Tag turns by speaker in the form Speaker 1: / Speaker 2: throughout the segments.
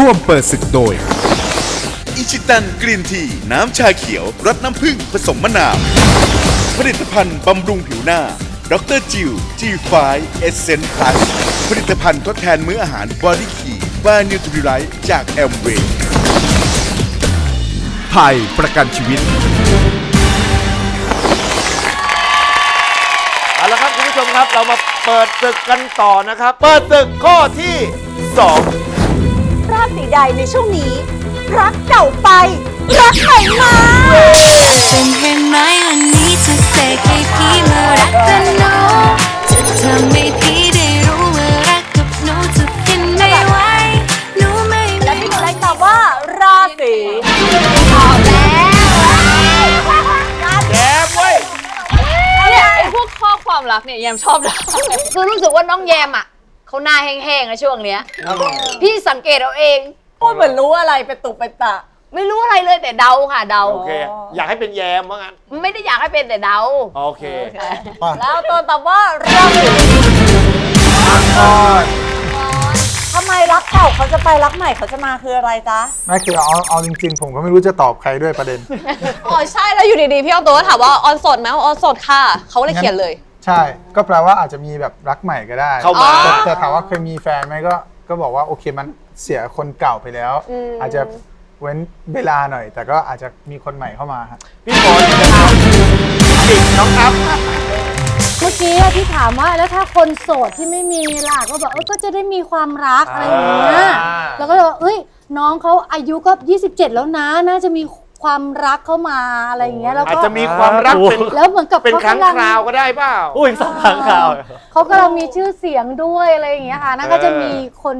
Speaker 1: ร่วมเปิดศึกโดย
Speaker 2: อิชิตันกรีนที น้ำชาเขียวรสน้ำผึ้งผสมมะนาวผลิตภัณฑ์บำรุงผิวหน้าดรจิว G5 เอเซนพลัสผลิตภัณฑ์ทดแทนมื้ออาหารบอดี้คีบานิวทริไลท์จากแอมเวย์
Speaker 1: ไทยประกันชีวิต
Speaker 3: เอาละครับคุณผู้ชมครับเรามาเปิดศึกกันต่อนะครับ เปิดศึกข้อที่ 2
Speaker 4: ราศีใดในช่วงนี้ รักเก่าไป รักใหม่มา
Speaker 5: เป็นเห็นไหมวันนี้จะเสกให้พี่มารักกันหนูจะทำให้พี่ได้รู้ว่ารักกับหนูจะกินไม่ไหวหนูไม่
Speaker 4: และ
Speaker 5: มี
Speaker 4: พี่หนูเล็กตอบว่าราศี
Speaker 5: ตอบแล้ว
Speaker 3: แย้มเว้ย
Speaker 6: เนี่ยไอ้พวกข้อความรักเนี่ยแยมชอบนะคือรู้สึกว่าน้องแยมอะ เขาหน้าแห้งๆอะช่วงเนี้ย พี่สังเกตเอาเอง
Speaker 4: พูดเหมือนรู้อะไรเป็นตุเป็นตะ
Speaker 6: ไม่รู้อะไรเลยแต่เดาค่ะเดา
Speaker 3: โอเค อยากให้เป็นแยมว่างั้น
Speaker 6: ไม่ได้อยากให้เป็นแต่เดา
Speaker 3: โอเค
Speaker 4: แล้วตัวตอบว่าราศีทำไมรักเก่าเขาจะไปรักใหม่เขาจะมาคืออะไรจ๊ะ
Speaker 7: ไม่คือเอาเอาจริง ๆ ผมก็ไม่รู้จะตอบใครด้วยประเด็น
Speaker 8: อ๋อใช่แล้วอยู่ดีๆพี่ออโต้ก็ถามว่าออนโสดไหมว่าออนโสดค่ะ เขาก็เลยเขียนเลย
Speaker 7: ใช่ ก็แปลว่าอาจจะมีแบบรักใหม่ก็ได้
Speaker 3: เข้ามา
Speaker 7: แต่แต่ถามว่าเคยมีแฟนไหมก็ก็บอกว่าโอเคมันเสียคนเก่าไปแล้วอาจจะเว้นเวลาหน่อย แต่ก็อาจจะมีคนใหม่เข้ามาครับ
Speaker 3: พี่ฝนนะครับจิกน้องอัพ
Speaker 9: เมื่อกี้อะที่ถามว่าแล้วถ้าคนโสดที่ไม่มีล่ะก็บอกเออก็จะได้มีความรักอะไรอย่างเงี้ยแล้วก็เลยบอกเอ้ยน้องเขาอายุก็ 27 แล้วนะน่าจะมีค วามรักเข้ามาอะไรอย่างเงี้ยแล้ว
Speaker 3: อาจ
Speaker 9: ก็
Speaker 3: จะมีความรักเป็น
Speaker 9: แล้วเหมือนกับ
Speaker 3: เป็น
Speaker 9: เขา
Speaker 3: ครั้ง
Speaker 9: กำลัง
Speaker 3: คราวก็ได้เปล่า
Speaker 10: อุ้ยสองครั้งข่าว
Speaker 9: เขากำลังมีชื่อเสียงด้วยอะไรอย่างเงี้ยค่ะน่าก็จะมีคน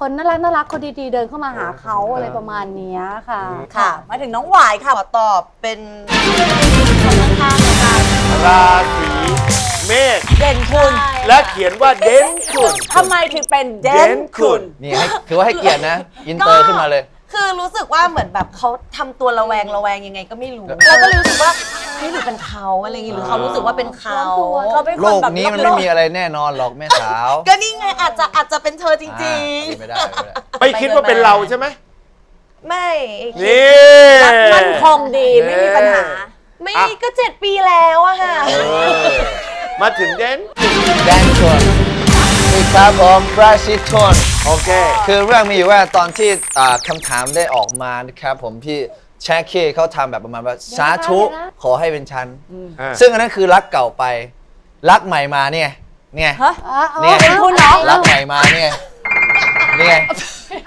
Speaker 9: คนน่ารักน่ารักคนดีๆเดินเข้ามาหาเขาอะไรประมาณเนี้ยค่ะ
Speaker 4: ค่ะ มาถึงน้องหวายค่ะขอตอบเป็นคนข้างๆแล้วกัน
Speaker 3: ราศีเมษ
Speaker 4: เด่นคุณ
Speaker 3: และเขียนว่าเด่นคุณ
Speaker 4: ทำไมถึงเป็นเด่
Speaker 3: เด่
Speaker 4: น
Speaker 3: น
Speaker 4: คุ
Speaker 3: คุณณ
Speaker 10: นี่ให้คือว่าให้เกียรตินะ อินเตอร์ขึ้นมาเลย
Speaker 4: คือรู้สึกว่าเหมือนแบบเขาทำตัวระแวงระแวงยังไงก็ไม่รู้แล้วก็เลยรู้สึกว่าเฮ้ยหรือเป็นเขาอะไรอย่างงี้หรือเขารู้สึกว่าเป็นเขาเขาเป็น
Speaker 10: โล
Speaker 4: คน
Speaker 10: ก
Speaker 4: แบบ
Speaker 10: นี้มันไม่มีอะไรแน่นอนหรอกแม่สาว
Speaker 4: ก็นี่ไงอาจจะอาจจะเป็นเธอจริง
Speaker 10: อ่าไม่ได้ไม่ได้
Speaker 3: ไม่คิดว่าเป็นเราใช่ไหม
Speaker 4: ๆ ไม่
Speaker 3: นี่
Speaker 4: รักมั่นคงดีไม่มีปัญหา ไม่ก็เจ็ดปีแล้วอะค่ะ
Speaker 3: เออมาถึงเด่น
Speaker 10: แดนชวนนี่ครับผมบราซิทอน
Speaker 3: โอเค
Speaker 10: คือเรื่องมีอยู่ว่าตอนที่อ่าคำถามได้ออกมานะครับผมพี่แชคเคเขาทำแบบประมาณว่าสาธุขอให้เป็นฉัน
Speaker 3: อ่า
Speaker 10: ซึ่งอันนั้นคือรักเก่าไป รักใหม่มาเนี่ยเนี่ย
Speaker 4: ฮะ
Speaker 10: เนี่ย
Speaker 4: เป็นคุณเหรอ
Speaker 10: รักใหม่มาเนี่ยเนี่ย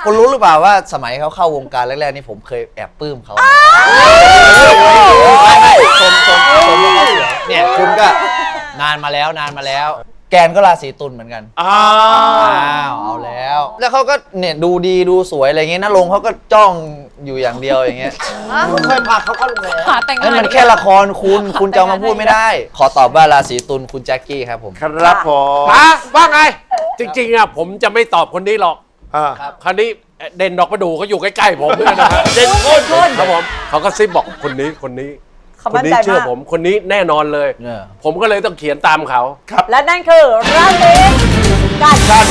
Speaker 10: คุณรู้หรือเปล่าว่าสมัยเขาเข้าวงการแรกๆนี่ผมเคยแอบปลื้มเขาไม่ไม่ชมชมชมว่าเขาสวยเนี่ยคุณก็นานมาแล้วนานมาแล้ว แกนก็ราศีตุลเหมือนกัน
Speaker 3: อ้า
Speaker 10: อ้าวเอาแล้ว แล้วเขาก็เนี่ยดูดีดูสวยอะไรเงี้ยน้าลงเขาก็จ้องอยู่อย่างเดียวอย่างเงี้ย
Speaker 3: เคยพาเขาเข้าโรงแรม
Speaker 8: หาแต่ง
Speaker 10: นั่น
Speaker 8: งาน
Speaker 10: มันแค่ละครคุณคุณจะเอามาพูดไม่ได้ ขอตอบว่าราศีตุลคุณแจ็คกี้ครับผม
Speaker 3: ครับผม
Speaker 11: มาว่าไงจริงๆอะผมจะไม่ตอบคนนี้หรอก
Speaker 3: อ่า
Speaker 11: คราวนี้เด่นดอกประดูเขาอยู่ใกล้ๆผมเนี่ยนะครับ
Speaker 3: เด่นคุณ
Speaker 11: ครับผมเขาก็ซิบบอกคนนี้คนนี้
Speaker 4: เขา
Speaker 11: คน
Speaker 4: มั่น
Speaker 11: นี้
Speaker 4: ใจ
Speaker 11: เชื่อ
Speaker 4: มาก
Speaker 11: ผมคนนี้แน่นอนเลย
Speaker 10: เนี่ย
Speaker 11: ผมก็เลยต้องเขียนตามเขา
Speaker 4: และนั่นคือราศีกันกัน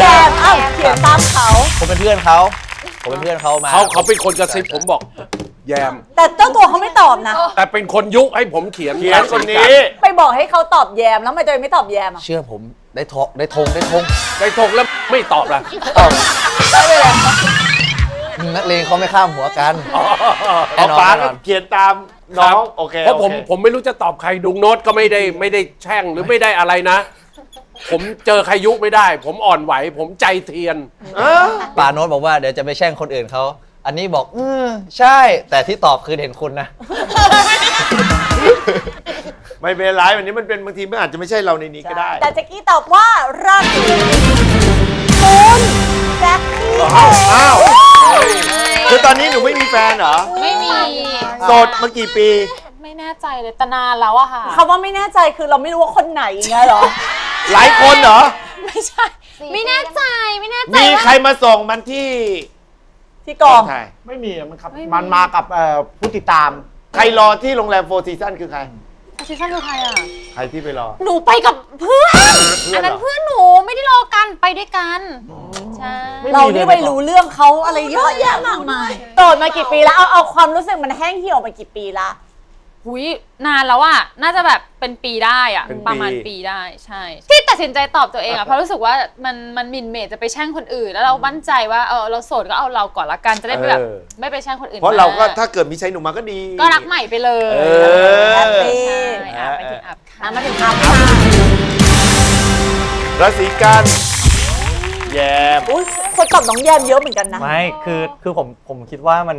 Speaker 4: แยมเอ้าเขียนตามเขา
Speaker 10: ผมเป็นเพื่อนเขาผมเป็นเพื่อนเขามา
Speaker 11: เขาเขาเป็นคนกระซิบผมบอก แยม
Speaker 4: แต่เจ้าตัวเขาไม่ตอบนะ
Speaker 11: แต่เป็นคนยุให้ผมเขียน
Speaker 3: เขียนคนนี้
Speaker 4: ไปบอกให้เขาตอบแยมแล้วทำไมตัวเองไม่ตอบแยมอะ
Speaker 10: เชื่อผมได้ทองได้ทงได้ทง
Speaker 11: ได้ถกแล้วไม่ตอบล่ะ
Speaker 10: ตอบนักเลงเขาไม่ข้ามหัวกันแน่
Speaker 3: เอา
Speaker 10: นอน
Speaker 3: ป๋า
Speaker 10: แน่น
Speaker 3: ก็
Speaker 10: อน
Speaker 3: เขียนตาม น้องโอเค
Speaker 11: เพราะผม
Speaker 3: โอค
Speaker 11: ผมไม่รู้จะตอบใครดุงโน้ตก็ไม่ได้ไม่ได้แช่งหรือไม่ได้อะไรนะ ผมเจอใครยุไม่ได้ ผมอ่อนไหว ผมใจเทียน
Speaker 10: ป่าโน้ตบอกว่าเดี๋ยวจะไปแช่งคนอื่นเขาอันนี้บอกอืมใช่ แต่ที่ตอบคือเห็นคุณนะ
Speaker 3: ไม่เป็นไรวันนี้มันเป็นบางทีมันอาจจะไม่ใช่เราในนี้ก็ได้
Speaker 4: แต่แจ็กกี้ตอบว่าราศีตุลแจ็คกี้
Speaker 3: อ้าวอ้าวคือตอนนี้หนูไม่มีแฟนเหรอ
Speaker 8: ไม่มี
Speaker 3: โสดมากี่ปี
Speaker 8: ไม่แน่ใจเลยแต่นานแล้วอะค่ะ
Speaker 4: คำว่าไม่แน่ใจคือเราไม่รู้ว่าคนไหนไงเหรอ
Speaker 3: หลายคนเหรอ
Speaker 8: ไม่ใช่ ไม่แน่ใจไม่แน่ใจ
Speaker 3: มี
Speaker 8: ว่า
Speaker 3: ใครมาส่งมันที่
Speaker 4: ที่กอง
Speaker 3: ถ่าย
Speaker 7: ไม่มีอะมันครับ มันมากับเอ่อผู้ติดตาม
Speaker 3: ใครรอที่โรงแรมโฟร์ซีซันคือใคร
Speaker 8: ซีซั่นคือใครอะ
Speaker 3: ใครที่ไปรอ
Speaker 8: หนูไปกับเพื่อน
Speaker 3: เพื่อนเหรออั
Speaker 8: อันนั้นเพื่อนหนูไม่ได้รอกันไปด้วยกันใช่
Speaker 4: เรานี่ไปรู้เรื่องเขาอะไรเยอะแยะมากมายโตดมากี่ปีแล้วเอาเอาความรู้สึกมันแห้งเหี่ยวมากี่ปีละ
Speaker 8: หุยนานแล้วอะน่าจะแบบเป็นปีได้อะ
Speaker 3: เป็นปี
Speaker 8: ประมาณปีได้ใช่ ที่ตัดสินใจตอบตัวเองอะเพราะรู้สึกว่ามันมันหมินเมจจะไปแช่งคนอื่น แล้วเรามั่นใจว่าเออเราโสดก็เอาเราก่อนละกันจะได้แบบ
Speaker 3: เออ
Speaker 8: ไม่ไปแช่งคนอื่น
Speaker 3: เพราะเราก็
Speaker 8: ม
Speaker 3: ถ้าเกิดมีชายหนุ่มมาก็ดี
Speaker 8: ก็รักใหม่ไปเลย
Speaker 3: เออ
Speaker 4: แฮปปี้
Speaker 8: ใช่อะไปถึงอัพค่ะ
Speaker 4: อะมาถึงอัพค่ะ
Speaker 3: ราศีกันแยม
Speaker 4: อุ้ยคนตอบน้องแยมเยอะเหมือนกันนะ
Speaker 12: ไม่ คือ คือผม ผมคิดว่ามัน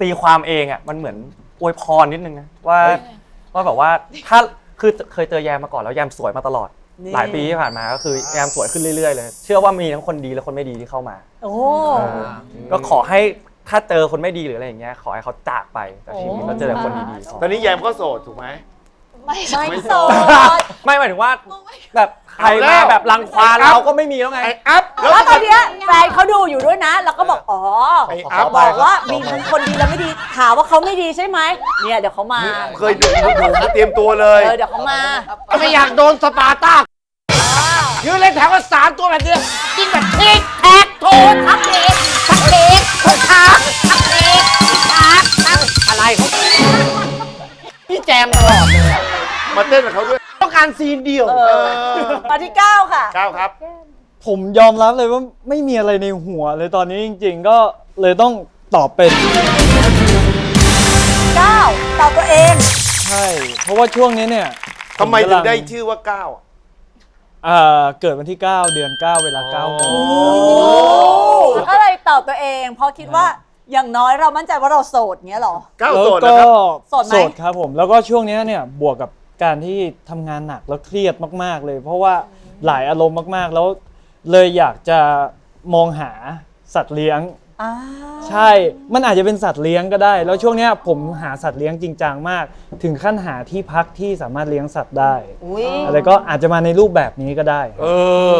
Speaker 12: ตีความเองอะ มันเหมือน อวยพรนิดนึงนะว่าว่าแบบว่าถ้าคือเคยเจอแยมมาก่อนแล้วแยมสวยมาตลอด
Speaker 4: นี่
Speaker 12: หลายปีที่ผ่านมาก็คือแยมสวยขึ้นเรื่อยๆเลย เชื่อว่ามีทั้งคนดีและคนไม่ดีที่เข้ามา
Speaker 4: โอ้
Speaker 12: ก็ขอให้ถ้าเจอคนไม่ดีหรืออะไรอย่างเงี้ยขอให้เขาจากไปจากชีวิตแล้วเจอแต่คนดีๆ
Speaker 3: ตอนนี้แยมก็โสดถูกไหม
Speaker 8: ไม่
Speaker 4: ไม่โสด
Speaker 12: ไม่หมายถึงว่าแบบใคร
Speaker 3: เอาแล้
Speaker 12: มาวแบบรังควานเราก็ไม่มีแล้วไง
Speaker 3: ไออัพ
Speaker 4: แล้วตอนเนี้ยแฟนเขาดูอยู่ด้วยนะ แล้วก็บอกอ๋อ
Speaker 3: ไออัพ
Speaker 4: บอกว่ามีทั้งคนดีและไม่ดีถามว่าเขาไม่ดีใช่ไหมเนี่ยเดี๋ยวเขามา
Speaker 3: เคยดูหนูเตรียมตัวเลย
Speaker 4: เออเดี๋ยวเขามา
Speaker 11: ไม่อยากโดนสปาร์ต้ายืนเล่นแถวกันสามตัวแบบนี้กินแบบพลิกแท็กโทนทักเด็กทักเด็กทักขาทักเด็กทักทักอะไรเขาพี่แจมตลอดเลยอะ
Speaker 3: มาเต้นกับเขาด้วย
Speaker 11: ต้องการซีนเดียว
Speaker 4: เออมาที่9ค่ะ
Speaker 3: ก้าวครับ
Speaker 13: ผมยอมรับเลยว่าไม่มีอะไรในหัวเลยตอนนี้จริง ๆ ก็เลยต้องตอบเป็น
Speaker 4: 9 ตอบตัวเอง
Speaker 13: ใช่ เพราะว่าช่วงนี้เนี่ย
Speaker 3: ทำไม
Speaker 13: ผ
Speaker 3: ถึ
Speaker 13: กำ
Speaker 3: ง
Speaker 13: ลั
Speaker 3: ได้ชื่อว่าก้าว
Speaker 13: อ่าเกิดวันที่ 9 เดือน 9 เวลา9โมง
Speaker 4: ก็เลยตอบตัวเอง เพราะคิดว่าอย่างน้อยเรามั่นใจว่าเราโสดเงี้ยเหรอ
Speaker 3: ก้าว
Speaker 13: แล้ว
Speaker 3: โสด
Speaker 13: ก็
Speaker 3: นะครับ
Speaker 4: โสดไหม
Speaker 13: โสดครับผม แล้วก็ช่วงนี้เนี่ยบวกกับ การที่ทำงานหนักแล้วเครียดมาก ๆ เลย เพราะว่าหลายอารมณ์มาก ๆ แล้วเลยอยากจะมองหาสัตว์เลี้ยง
Speaker 4: อ่า
Speaker 13: ใช่ มันอาจจะเป็นสัตว์เลี้ยงก็ได้ แล้วช่วงเนี้ยผมหาสัตว์เลี้ยงจริงจังมาก ถึงขั้นหาที่พักที่สามารถเลี้ยงสัตว์ได้
Speaker 4: อุ้ย
Speaker 13: อะไรก็อาจจะมาในรูปแบบนี้ก็ได้
Speaker 3: เออ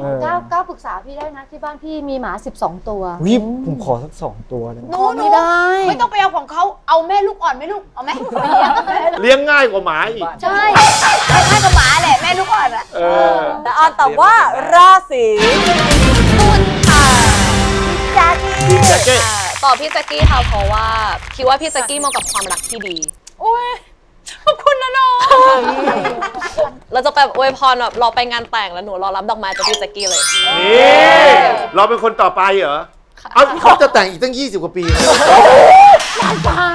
Speaker 13: เออ
Speaker 9: ก้าวก้าวปรึกษาพี่ได้นะที่บ้านพี่มีหมา 12 ตัว
Speaker 13: วิผมขอสักสองตัวได้ไหม
Speaker 8: หนูหนูไม่ต้องไปเอาของเขาเอาแม่ลูกอ่อนแม่ลูกเอาไหมไปเลี้ยง
Speaker 3: เลี้ยงง่ายกว่าหมาอีก
Speaker 8: ใช่ให้กับหมาแหละแม่ลูกอ่อนอะ
Speaker 3: เออ
Speaker 4: แต่ออนตอบว่าราศีตุลค่ะแจ๊กกี้
Speaker 3: แจ็คเก็ต
Speaker 8: ตอบพี่แจ็กกี้ค่ะเพราะว่าคิดว่าพี่แจ็กกี้เหมาะกับความรักที่ดีโอ้ย ขอบคุณนะน้องเราจะไปอวยพรแบบรอไปงานแต่งแล้วหนูรอรับดอกไม้จากพี่แจ็กกี้เลย
Speaker 3: นี่เราเป็นคนต่อไปเหรอเอาเขาจะแต่งอีกตั้ง 20 กว่าปีนะ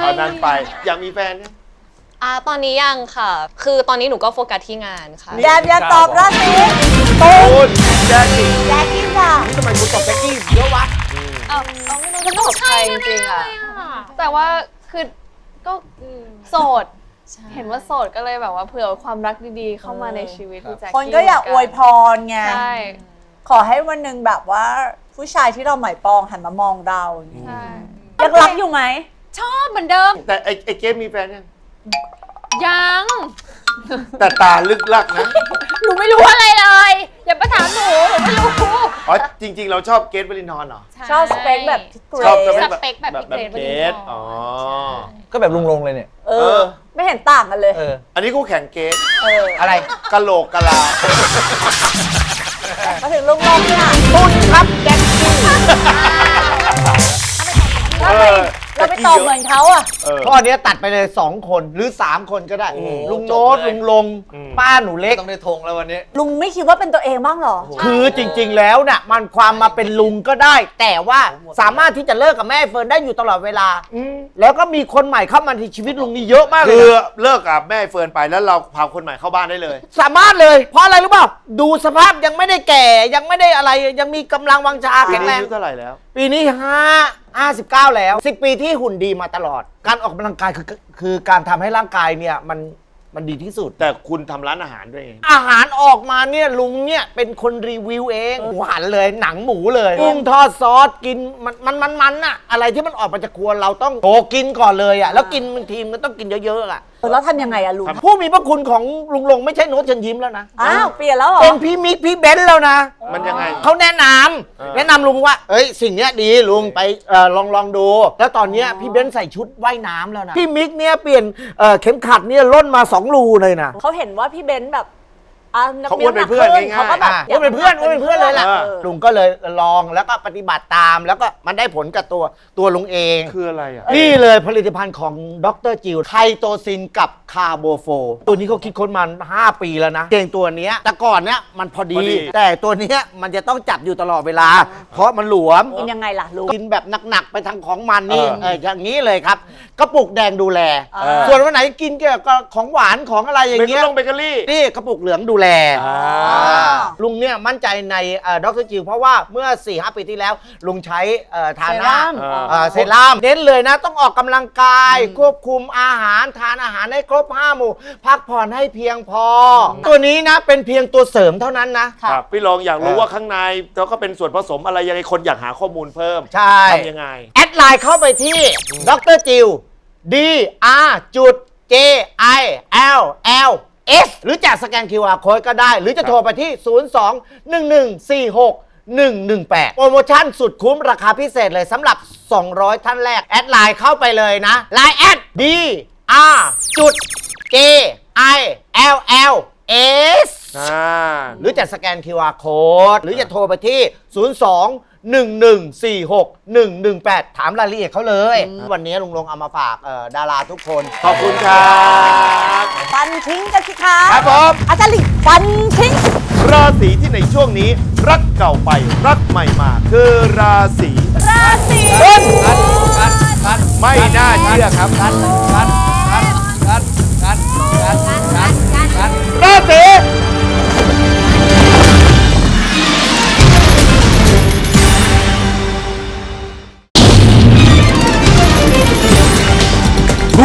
Speaker 3: เอานั้นไป อยากมีแฟนเนี่ย
Speaker 8: อ่าตอนนี้ยังค่ะ คือตอนนี้หนูก็โฟกัสที่งานค่ะ
Speaker 4: แดมอย่าตอบราศีตุ
Speaker 3: โอ้
Speaker 4: ล
Speaker 3: ยแจ็คกี้
Speaker 4: แจ๊กกี้ค่ะ
Speaker 3: ทำไมคุณตอบแจ็คกี้เยอะวะ
Speaker 8: เอาเอาไม่รู้จะตอบใครจริงๆอะแต่ว่าคือก็โสด เห็นว่าโสดก็เลยแบบว่าเผื่อความรักดีๆ เข้ามาในชีวิตพี่แจ็ค
Speaker 4: คนก็อยากอวยพรไง
Speaker 8: ใช่
Speaker 4: ขอให้วันหนึ่งแบบว่าผู้ชายที่เราหมายปองหันมามองเราอย่างเงี้ย
Speaker 8: ใช่
Speaker 4: ยังรักอยู่ไหม
Speaker 8: ชอบเหมือนเดิม
Speaker 3: แต่ไอ้ไอ้เกมมีแฟนยัง
Speaker 8: ยัง
Speaker 3: แต่ตาลึกลักนะ
Speaker 8: หนูไม่รู้อะไรเลย อย่ามาถามหนูหนูไม่รู้
Speaker 3: อ๋อ จริง ๆ เราชอบเกรทวลินทร์เหรอ
Speaker 4: ชอบสเปคแบบพี่เกร
Speaker 3: ชอบ
Speaker 4: ซ
Speaker 8: สเปคแบบ
Speaker 3: แบบ
Speaker 8: พี่
Speaker 3: แบบ
Speaker 8: เกรท
Speaker 3: เกรทอ๋อ
Speaker 10: ก็แบบลุงๆเลยเนี่ย
Speaker 4: เออ ไม่เห็นต่างกันเลย
Speaker 10: เออ
Speaker 3: อันนี้คู่แข่งเกรท
Speaker 4: เออ
Speaker 3: อะไร กะโหลกกะลา
Speaker 4: มาถึงลุงลงค่ะ
Speaker 3: ตุนครับแจ็คกี้
Speaker 4: แล้วทำไม เราไปตอบเหมือนเขาอะ
Speaker 3: เออ
Speaker 11: ข้อเนี้ยตัดไปเลย 2 คนหรือ 3 คนก็ได้
Speaker 3: โอ้โห
Speaker 11: ลุงโน้ต
Speaker 10: จบเลย
Speaker 11: ลุงลง
Speaker 3: อืม
Speaker 11: ป้าหนูเล็ก
Speaker 10: ต้องได้ธงแล้ววันนี้
Speaker 4: ลุงไม่คิดว่าเป็นตัวเองบ้างเหรอ
Speaker 11: คือจริงๆแล้วน่ะมันความมาเป็นลุงก็ได้ แต่ว่าสามารถที่จะเลิกกับแม่เฟิร์นได้อยู่ตลอดเวลา แล้วก็มีคนใหม่เข้ามาในชีวิตลุงนี่เยอะมากเล
Speaker 3: คื
Speaker 11: ย
Speaker 3: อ
Speaker 11: นะ
Speaker 3: เลิกกับแม่เฟิร์นไปแล้วเราพาคนใหม่เข้าบ้านได้เลย
Speaker 11: สามารถเลยเพราะอะไรรู้เปล่าดูสภาพยังไม่ได้แก่ยังไม่ได้อะไรยังมีกำลังวังชา
Speaker 3: ปี
Speaker 11: แข็ง
Speaker 3: นี้
Speaker 11: แร
Speaker 3: อางยุเท่าไหร่แล้ว
Speaker 11: ปีนี้ห้าห้าสิบเก้าแล้วสิบปีที่หุ่นดีมาตลอด การออกกำลังกายคือคือการทำให้ร่างกายเนี่ยมันมันดีที่สุด
Speaker 3: แต่คุณทำร้านอาหารด้วยเอง
Speaker 11: อาหารออกมาเนี่ยลุงเนี่ยเป็นคนรีวิวเองหวานเลยหนังหมูเลยกุ้งทอดซอสกินมันมันมันมันอะอะไรที่มันออกมาจากครัวเราต้องโตกินก่อนเลยอะแล้วกินบางทีมันต้องกินเยอะๆอะ
Speaker 4: แล้วทำยังไงอะลุง
Speaker 11: ผู้มีพระคุณของลุงลงไม่ใช่โน้ตเชิญยิ้มแล้วนะ
Speaker 4: อ้าวเปลี่ยนแล้วเหรอ
Speaker 11: เป็นพี่มิกพี่เบนซ์แล้วนะ
Speaker 3: มันยังไง
Speaker 11: เขาแนะนำแนะนำลุงว่า เอ้ยสิ่งเนี้ยดีลุงไปเอ่อลองลองดู แล้วตอนเนี้ยพี่เบนซ์ใส่ชุดว่ายน้ำแล้วนะพี่มิกเนี่ยเปลี่ยนเอ่อเข็มขัดเนี่ยล่นมาสองรูเลยนะ
Speaker 4: เขาเห็นว่าพี่เบนซ์แบบ อะ
Speaker 11: เขาอ้วนเป็นเพื่อนง่ายๆ
Speaker 4: เขาก็แบบ
Speaker 11: อะ อ้วนเป็นเพื่อนอ้วนเป็นเพื่อนเลยล่ะ
Speaker 4: ออ
Speaker 11: ลุงก็เลยลองแล้วก็ปฏิบัติตามแล้วก็มันได้ผลกับตัวตัวลุงเอง
Speaker 3: คืออะไรอะ
Speaker 11: นี่เลยผลิตภัณฑ์ของดรจิวไทโตซินกับคาร์โบโฟตัวนี้เขาคิดค้นมา 5 ปีแล้วนะเกงตัวเนี้ยแต่ก่อนเนี้ยมันพอดี
Speaker 3: พอดี
Speaker 11: แต่ตัวเนี้ยมันจะต้องจับอยู่ตลอดเวลา เพราะมันหลวม
Speaker 4: กินยังไงล่ะลุง
Speaker 11: กินแบบหนัก ๆ ไปทางของมันนี่
Speaker 3: เออ
Speaker 11: เอออย่างนี้เลยครับกระปุกแดงดูแล
Speaker 4: เออ
Speaker 11: ส่วนวันไหนกินเกี่ยวกับของหวานของอะไรอย่าง
Speaker 3: เป็น
Speaker 11: เงี้ย
Speaker 3: ลงเบเกอรี่
Speaker 11: นี่กระปุกเหลืองดูแล
Speaker 3: อ่า
Speaker 11: ลุงเนี่ยมั่นใจในดรจิวเพราะว่าเมื่อ4 5ปีที่แล้ว ลุงใช้เอ่อทาหน้า
Speaker 4: เซรั่ม
Speaker 11: เอ่อเซรั่มเน้นเลยนะ ต้องออกกำลังกาย ควบคุมอาหารทานอาหารให้ครบ5หมู่ พักผ่อนให้เพียงพออตัวนี้นะเป็นเพียงตัวเสริมเท่านั้นนะ
Speaker 3: ครับพี่ลองอยากรู้
Speaker 11: เออ
Speaker 3: ว่าข้างในแล้วก็เป็นส่วนผสมอะไรยังไงคนอยากหาข้อมูลเพิ่ม
Speaker 11: ใช่
Speaker 3: ทำยังไง
Speaker 11: แอดไลน์เข้าไปที่ดรจิว D R จุด J I L L S หรือจะสแกน QR Code ก็ได้ หรือจะโทรไปที่ 02 1146 118 โปรโมชั่นสุดคุ้มราคาพิเศษเลยสำหรับ 200 ท่านแรก แอดไลน์เข้าไปเลยนะไลน์แอด D R จุด J I L L S
Speaker 3: อ่า
Speaker 11: หรือจะสแกน QR Code หรือจะโทรไปที่ 02 1146 118 ถามรายละเอียดเขาเลย วันนี้ลุงลงเอามาฝากเอ่อดาราทุกคน
Speaker 3: ขอบคุณครับ
Speaker 4: ฟันทิ้งกันสิคะ
Speaker 3: ครับผม
Speaker 4: อาจารย์หลิงฟันทิ้ง
Speaker 3: ราศีที่ในช่วงนี้ รักเก่าไปรักใหม่มา คือราศี
Speaker 4: ราศี
Speaker 3: ไม่น่าเชื่อครับ
Speaker 11: รา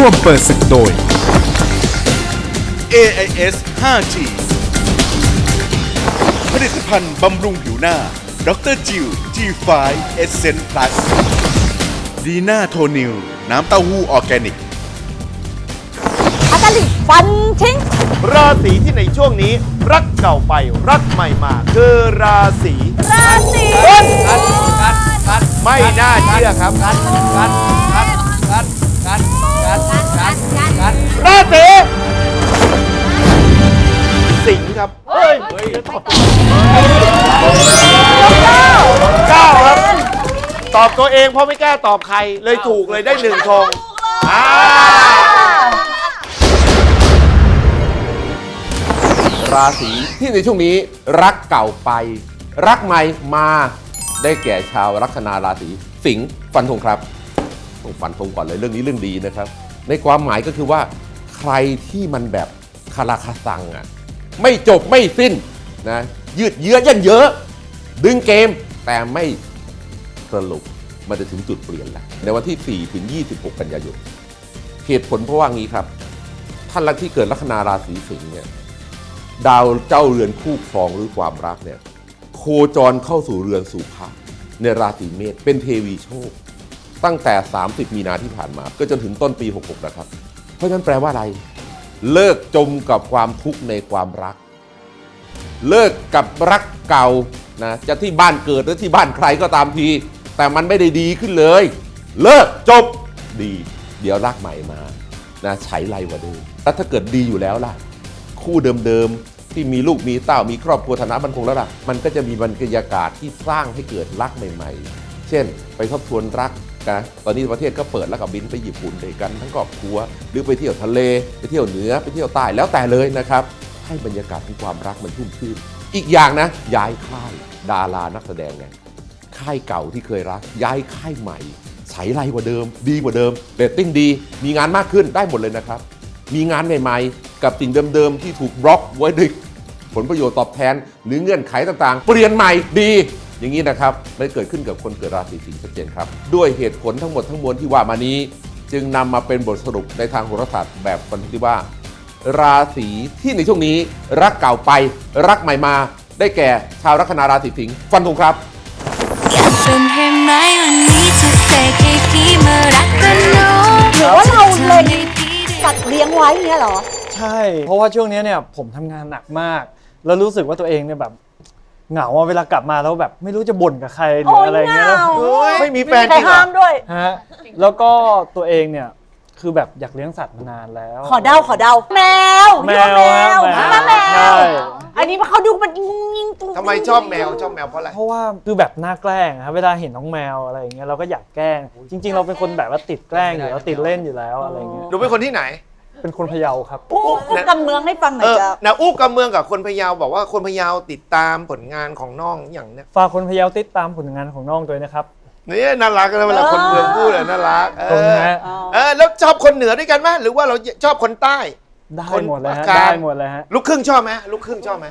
Speaker 1: ร่วมเปิดศึกโดย
Speaker 2: AIS 5G ผลิตภัณฑ์บำรุงผิวหน้าดรจิว G5 Essence Plus ดีน่าโทนิลน้ำเต้าหู้ออร์แกนิก
Speaker 4: อาจารย์หลิงฟันทิ้ง
Speaker 3: ราศีที่ในช่วงนี้รักเก่าไปรักใหม่มา คือราศี
Speaker 4: ราศี
Speaker 3: ไม่น่าเชื่อครับ
Speaker 11: ราศี
Speaker 3: สิงห์ครับเฮ้ยเก้าครับ ตอบตัวเองเพราะไม่กล้าตอบใครเลยถูกเลยได้หนึ่งธงอ่า
Speaker 14: ราศีที่ในช่วงนี้รักเก่าไป รักใหม่มาได้แก่ชาวลัคนาราศีสิงห์ฟันธงครับต้องฟันธงก่อนเลยเรื่องนี้เรื่องดีนะครับ ในความหมายก็คือว่าใครที่มันแบบคาราคาซังอะไม่จบไม่สิ้นนะยืดเยื้อยันเยอะ ดึงเกมแต่ไม่สรุปมันจะถึงจุดเปลี่ยนแหล้วในวันที่ 4 ถึง 26 กันยายนเหตุผลเพราะว่างี้ครับ ท่านลักที่เกิดลัคนาราศีสิงห์เนี่ยดาวเจ้าเรือนคู่ครองหรือความรักเนี่ยโคจรเข้าสู่เรือนสู่ภะในราศีเมษเป็นเทวีโชค ตั้งแต่ 30 มีนาที่ผ่านมาก็จนถึงต้นปี 66 นะครับ เพราะฉะนั้นแปลว่าอะไร เลิกจมกับความทุกข์ในความรัก เลิกกับรักเก่านะจะที่บ้านเกิดหรือที่บ้านใครก็ตามที แต่มันไม่ได้ดีขึ้นเลย เลิกจบดี เดี๋ยวรักใหม่มานะใช้ไรกว่าเดิมแล้วถ้าเกิดดีอยู่แล้วล่ะ คู่เดิมๆที่มีลูกมีเต้ามีครอบครัวฐานะมันคงแล้วล่ะ มันก็จะมีบรรยากาศที่สร้างให้เกิดรักใหม่ ๆ เช่น ไปทบทวนรัก นะตอนนี้ประเทศก็เปิดแล้วกับบินไปญี่ปุ่นด้วยกันทั้งครอบครัว หรือไปเที่ยวทะเล ไปเที่ยวเหนือไปเที่ยวใต้แล้วแต่เลยนะครับ ให้บรรยากาศของความรักมันชุ่มชื่น อีกอย่างนะ ย้ายค่ายดารานักแสดงไงค่ายเก่าที่เคยรัก ย้ายค่ายใหม่ใช้ไรกว่าเดิม ดีกว่าเดิมเรตติ้งดี มีงานมากขึ้นได้หมดเลยนะครับ มีงานใหม่ๆ กับสิ่งเดิมๆที่ถูกบล็อกไว้ด้วยผลประโยชน์ตอบแทน หรือเงื่อนไขต่างๆ เปลี่ยนใหม่ดี อย่างนี้นะครับได้เกิดขึ้นกับคนเกิดราศีสิงห์ชัดเจนครับ ด้วยเหตุผลทั้งหมดทั้งมวลที่ว่ามานี้ จึงนำมาเป็นบทสรุปในทางโหราศาสตร์แบบฟันธงที่ว่า ราศีที่ในช่วงนี้รักเก่าไปรักใหม่มา ได้แก่ชาวลัคนาราศีสิงห์ฟันธงครับ
Speaker 5: เป็นเห็นไหมวันนี้จะเสกให้พี่มารักกันเนาะ
Speaker 4: หรือว่าเราเล็งสัตว์เลี้ยงไว้อย่างเงี้ยเหรอ
Speaker 13: ใช่ เพราะว่าช่วงเนี้ยเนี่ยผมทำงานหนักมาก แล้วรู้สึกว่าตัวเองเนี่ยแบบ เหงาอะเวลากลับมาแล้วแบบไม่รู้จะบ่นกับใครหรืออะไรเงี้ยแล้ว
Speaker 4: โอ้ยเหงา
Speaker 3: ไม่มีแฟน
Speaker 4: ไม่มีใคร
Speaker 3: จริงเหรอ
Speaker 4: ห้ามด้วย
Speaker 13: ฮะแล้วก็ตัวเองเนี่ยคือแบบอยากเลี้ยงสัตว์มานานแล้ว
Speaker 4: ขอเดาขอเดาแมว
Speaker 13: แม
Speaker 4: พี่
Speaker 13: ว
Speaker 4: ว่าแมว
Speaker 13: ฮะ
Speaker 4: พี่ว่าแม
Speaker 13: ใช่
Speaker 4: ว อันนี้เขาดูมันงุ้งงิ้งตุ้ง
Speaker 3: ทำไมชอบแมวชอบแมวเพราะอะไร
Speaker 13: เพราะว่าคือแบบน่าแกล้งอะครับเวลาเห็นน้องแมวอะไรอย่างเงี้ยเราก็อยากแกล้ง จริง ๆ เราเป็นคนแบบว่าติดแกล้งอยู่แล้วติดเล่นอยู่แล้วอะไรเงี้ย
Speaker 3: หนูเป็นคนที่ไหน
Speaker 13: เป็นคนพะเยาครับ
Speaker 4: อู้อู้กำเมืองให้ฟังหน่
Speaker 3: เอ
Speaker 4: อย
Speaker 3: อ
Speaker 4: จ้ะ
Speaker 3: นะอู้กำเมืองกับคนพะเยาบอกว่าคนพะเยาติดตามผลงานของน้องอย่างเนี้ย
Speaker 13: ฝากคนพะเยาติดตามผลงานของน้องด้วยนะครับ
Speaker 3: นี่น่ารักเลยเวลาคนเมืองพูดอะน่ารักเอ
Speaker 13: ตรง
Speaker 3: อ
Speaker 13: นะฮะ
Speaker 3: เออแล้วชอบคนเหนือด้วยกันไหมหรือว่าเราชอบคนใต้
Speaker 13: ได้
Speaker 3: คน
Speaker 13: หมดเลยฮะ
Speaker 3: ปากกา
Speaker 13: ได้หมดเลยฮะ
Speaker 3: ลูกครึ่งชอบไหมลูกครึ่งชอบไหม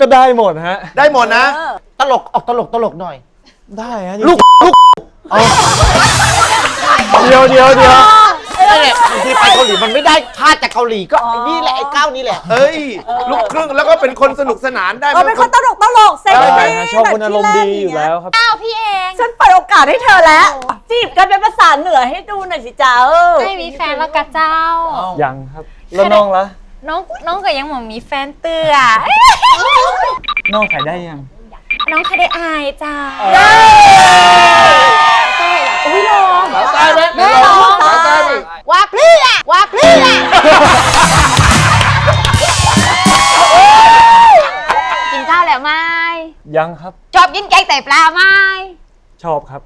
Speaker 13: ก็ได้หมดฮะ
Speaker 3: ได้หมดนะ
Speaker 11: ตลกออกตลกตลกหน่อย
Speaker 13: ได้ฮะ
Speaker 3: ลูก ลูก
Speaker 13: เดียวเดียวเดียว
Speaker 11: นั่นแหละบางทีไปเกาหลีมันไม่ได้ท่าจากเกาหลีก็ไอ้นี่แหละไอ้ก้าวนี่แหละ
Speaker 3: เอ้ยลูกครึ่งแล้วก็เป็นคนสนุกสนานได้
Speaker 4: เออเป็นคนตลกตลกเซ็ก
Speaker 13: ได้
Speaker 4: ซี่
Speaker 13: ฮะชอบคนอารมณ์ดีอยู่แล้วครับ
Speaker 6: อ้าวพี่เอง
Speaker 4: ฉันเปิดโอกาสให้เธอแล้ว จีบกันเป็นภาษาเหนือให้ดูหน่อยสิจ้าเออ
Speaker 6: ไม่มีแฟนแล้วกะเจ้า
Speaker 13: ยังครับ แล้วน้องล่ะ
Speaker 6: น้องน้องก็ยังเหมือนมีแฟนเตือ
Speaker 13: น้องขายได้ยัง
Speaker 6: น้องเคยได้อายจ้า
Speaker 4: อุ้ยลอง
Speaker 3: สาวใต้ไหม
Speaker 6: แม่
Speaker 3: ล
Speaker 6: ล
Speaker 3: อ
Speaker 6: องง
Speaker 3: สา วใต้ไหม
Speaker 6: ว่าเพื่อว่าเพื่อกินข้าวแล้วไหม
Speaker 13: ยังครับ
Speaker 6: ชอบกินแกงไตปลาไหม
Speaker 13: ชอบครับ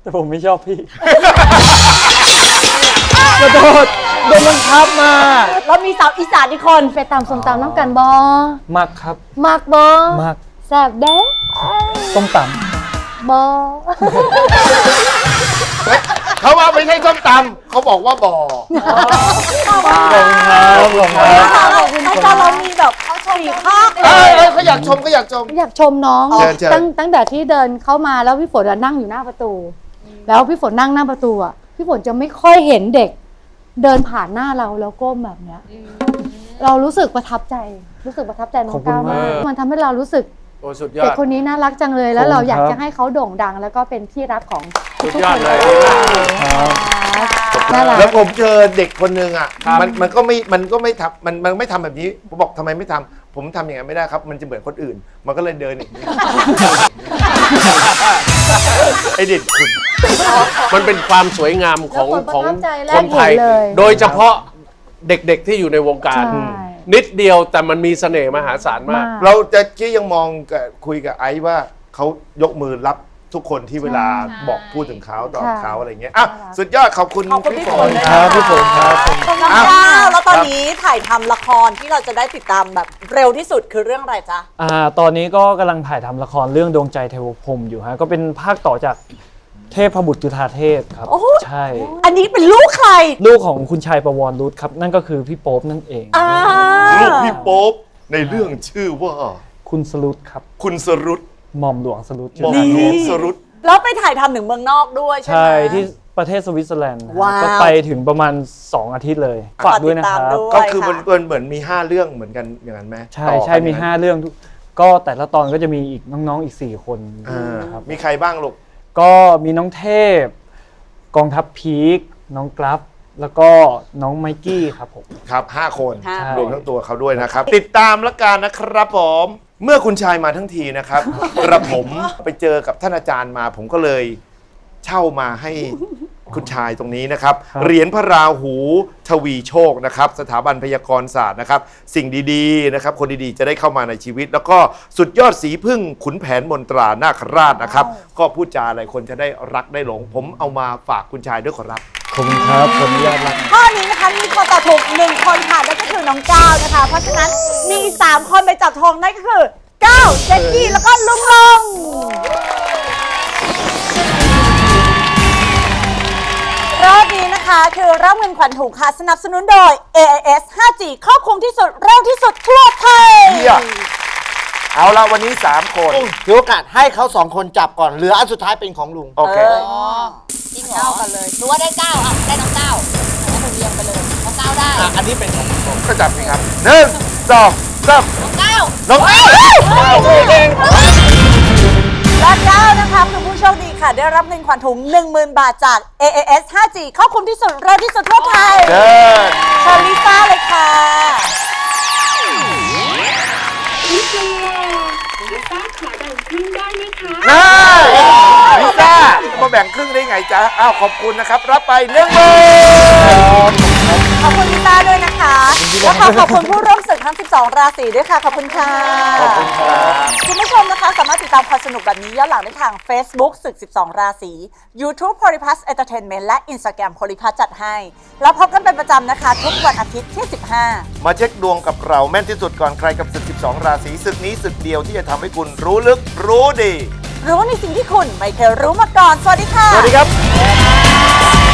Speaker 13: แต่ผมไม่ชอบพี่กระโดดโดนบังคับมา
Speaker 4: เรามีสาวอีสานอีกคน
Speaker 9: ไปตามส้มตำน้ำกันบอ
Speaker 13: มักครับ
Speaker 9: มากบอ
Speaker 13: มัก
Speaker 9: แซ่บเด้
Speaker 13: ต้มต
Speaker 9: บอ
Speaker 3: เขาว่าไม่ใช่ส้มตำเขาบอกว่าบ่อำ
Speaker 13: ขอบคุณครับขอบคุณครับ
Speaker 4: ให้ตอนเรามีแบบสี่ภาคเล
Speaker 3: เอ้ย
Speaker 4: ย
Speaker 3: เอ้ยเขาอยากชมเขาอยากชม
Speaker 9: อยากชมน้อง
Speaker 3: เชิญเชิญ
Speaker 9: ตั้งตั้งแต่ที่เดินเข้ามาแล้วพี่ฝนอะนั่งอยู่หน้าประตู แล้วพี่ฝนนั่งหน้าประตูอะพี่ฝนจะไม่ค่อยเห็นเด็ก เดินผ่านหน้าเราแล้วก้มแบบเนี้ย เรารู้สึกประทับใจ รู้สึกประทับใจน้องก้าวมาก มันทำให้เรารู้สึก
Speaker 14: โอ้สุดยอ
Speaker 9: เด็ก
Speaker 14: ด
Speaker 9: คนนี้น่ารักจังเลยแล้วเราอยาก
Speaker 13: ขอบคุณ
Speaker 9: จะให้เขาโด่งดัง แล้วก็เป็นที่รักของ
Speaker 14: สุด
Speaker 9: ทุก
Speaker 14: ย
Speaker 9: ๆ
Speaker 14: อ
Speaker 9: ค
Speaker 14: ด
Speaker 9: น
Speaker 14: เล
Speaker 9: เลยยน่ารัก
Speaker 3: แล้วผมเจอเด็กคนหนึ่งอะมันมันก็ไม่มันก็ไม่ทำมันมันไม่ทำแบบนี้ผมบอกทำไมไม่ทำผมทำอย่างนั้นไม่ได้ครับ มันจะเหมือนคนอื่น มันก็เลยเดินอย่างนี้ ไอเด็กคุณ
Speaker 14: มันเป็นความสวยงามของ
Speaker 9: แล้วคนประ
Speaker 14: ของ
Speaker 9: ทับใจแรก
Speaker 14: คนไทย
Speaker 9: เห็นเลย
Speaker 14: โดยเฉพาะเด็กๆที่อยู่ในวงการ
Speaker 9: ใช่
Speaker 14: นิดเดียวแต่มันมีเสน่ห์มหาศาลมาก
Speaker 3: เราจะกี้ยังมองกับคุยกับไอซ์ว่าเขายกมือรับทุกคนที่เวลาบอกพูดถึงเขาตอบ
Speaker 9: ใช่
Speaker 3: เขาอะไรเงี้ยอะสุดยอดขอบคุณ
Speaker 4: ขอบคุณ
Speaker 3: พี่
Speaker 4: พี่
Speaker 3: ฝ
Speaker 4: ฝ
Speaker 3: น
Speaker 4: นด้วย
Speaker 13: ครับพี่ฝนครับ
Speaker 4: น้องก้าวแล้วตอนนี้ถ่ายทำละครที่เราจะได้ติดตามแบบเร็วที่สุดคือเรื่องอะไรจ๊ะ
Speaker 13: อ่าตอนนี้ก็กำลังถ่ายทำละครเรื่องดวงใจเทวพรหมอยู่ฮะก็เป็นภาคต่อจาก เทพบุตรจุฑาเทพครับ
Speaker 4: โอ้โห
Speaker 13: ใช่
Speaker 4: อันนี้เป็นลูกใคร
Speaker 13: ลูกของคุณชายประวรรุตครับ นั่นก็คือพี่โป๊ปนั่นเอง
Speaker 4: อ่า
Speaker 3: ลูกพี่โป๊ปในเรื่องชื่อว่า
Speaker 13: คุณสรุตครับ
Speaker 3: คุณสรุต
Speaker 13: หม่อมหลวงสรุต
Speaker 3: หม่อม
Speaker 13: จุฬา
Speaker 3: หล
Speaker 13: เท
Speaker 3: วง
Speaker 13: พ
Speaker 3: สรุต
Speaker 4: แล้วไปถ่ายทำถึงเมืองนอกด้วยใช่ไหม
Speaker 13: ใช่ที่ประเทศสวิตเซอร์แลนด์นะฮะ
Speaker 4: ว้าว
Speaker 13: ก็ไปถึงประมาณ 2 อาทิตย์เลยฝากด้วยนะครับ
Speaker 4: ฝากติดตามด้วย
Speaker 3: ก็คือมันมันเหมือนมี 5 เรื่องเหมือนกันอย่างนั้นไหม
Speaker 13: ใช่
Speaker 3: ต่อ
Speaker 13: ใช่
Speaker 3: กัน
Speaker 13: มี
Speaker 3: อย่งนั้น
Speaker 13: 5 เรื่องทุกก็แต่ละตอนก็จะมีอีกน้องๆอีก 4 คน
Speaker 3: อ่า
Speaker 13: ครับ
Speaker 3: มีใครบ้างลูก
Speaker 13: ก็มีน้องเทพ กองทัพพีคน้องกราฟ แล้วก็น้องไมกี้ครับผม
Speaker 3: ครับ 5 คน
Speaker 4: ห้า
Speaker 13: ใช่
Speaker 3: รวมทั้งตัวเขาด้วยนะครับ ติดตามแล้วกันนะครับผม เมื่อคุณชายมาทั้งทีนะครับ กระผมไปเจอกับท่านอาจารย์มา ผมก็เลยเช่ามาให้ คุณชายตรงนี้นะครับเหรียญพระราหูทวีโชคนะครับ สถาบันพยากรศาสตร์นะครับ สิ่งดีๆนะครับ คนดีๆจะได้เข้ามาในชีวิต แล้วก็สุดยอดสีพึ่งขุนแผนมนตรานาคราชนะครับ ก็พูดจาอะไรคนจะได้รักได้หลง ผมเอามาฝากคุณชายด้วยขอรับ
Speaker 13: ขอบคุณครับขออนุญาตรับ
Speaker 4: ข้อนี้นะคะมีคนตอบถูกหนึ่งคนค่ะนั่นก็คือน้องก้าวนะคะ เพราะฉะนั้นมี3คนไปจับทองนั่นก็คือก้าวเจคกี้แล้วก็ลุงลง รอบนี้นะคะคือรับเงินขวัญถุงค่ะ สนับสนุนโดย AIS 5G ครอบคลุมที่สุด เร็วที่สุดทั่วไทย
Speaker 3: เยี่ยมเอาละวันนี้ 3 คน
Speaker 11: ถือโอกาสให้เขาสองคนจับก่อน เหลืออันสุดท้ายเป็นของลุง
Speaker 3: โอเค
Speaker 6: จริงเหรอกันเลยรู้ว่าได้เก้าอะได้น้องเก้าแล้วหนูเรียงไปเลยน้องเก้าได้
Speaker 11: อะ อันนี้เป็นของผม
Speaker 3: ก็จับสิครับหนึ่งสองสาม
Speaker 6: น้องเก้า
Speaker 3: น้องเอ้ย
Speaker 4: และก้าวนะคะคือผู้โช คดีค่ะ ได้รับเงินขวัญถุง 10,000 บาทจาก AAS 5G ครอบคลุมที่สุดเร็วที่สุดทั่วไทย
Speaker 3: เชิญ
Speaker 4: เชิญลิซ่าเลยค่ะ
Speaker 3: น่าลิซ่ามาแบ่งครึ่งได้ไงจ๊ะ อ้าวขอบคุณนะครับ รับไปหนึ่งหมื่น
Speaker 4: ขอบคุณลิซ่าด้วยนะคะ แล้วขอขอบคุณผู้ร่วมศึก ทั้ง 12 ราศีด้วยค่ะ ขอบคุณค่ะ
Speaker 3: ขอบคุณครับ
Speaker 4: คุณผู้ชมนะคะ สามารถติดตามความสนุกแบบนี้ย้อนหลังได้ทาง Facebook ศึก 12 ราศี YouTube Polyplus Entertainment และ Instagram Polyplus จัดให้ แล้วพบกันเป็นประจำนะคะ ทุกวันอาทิตย์ที่ 15
Speaker 3: มาเช็คดวงกับเราแม่นที่สุดก่อนใครกับศึก 12 ราศีศึกนี้ศึกเดียวที่จะทำให้คุณรู้ลึกรู้ดี
Speaker 4: รู้ในสิ่งที่คุณไม่เคยรู้มาก่อน สวัสดีค่ะ
Speaker 3: สวัสดีครับ